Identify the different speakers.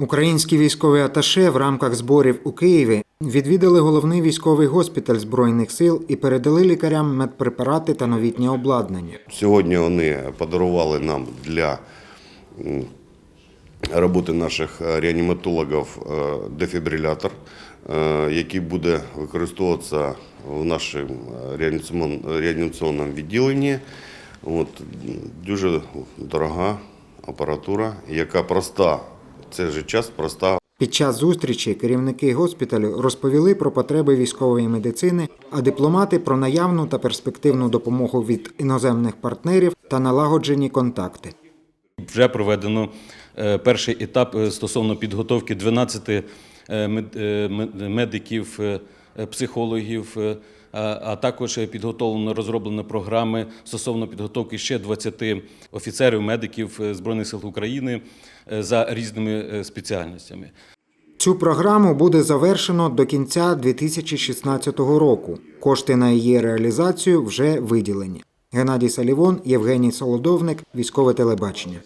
Speaker 1: Українські військові аташе в рамках зборів у Києві відвідали головний військовий госпіталь збройних сил і передали лікарям медпрепарати та новітнє обладнання.
Speaker 2: Сьогодні вони подарували нам для роботи наших е, реаніматологів е, дефібрилятор, е, який буде використовуватися в нашому реанімаційному відділенні. От, дуже дорога апаратура, яка проста, в ж час проста
Speaker 1: Під час зустрічі керівники госпіталю розповіли про потреби військової медицини, а дипломати про наявну та перспективну допомогу від іноземних партнерів та налагоджені контакти.
Speaker 3: Вже проведено е, перший етап е, стосовно підготовки 12 е, мед- мед- медиків, психологів, е, а також підготовлено розроблено програми стосовно підготовки ще 20 офіцерів, медиків е, Збройних сил України е, за різними е, спеціальностями.
Speaker 1: Цю програму буде завершено до кінця 2016 року. Кошти на її реалізацію вже виділені. Геннадій Салівон, Євгеній Солодовник, військове телебачення.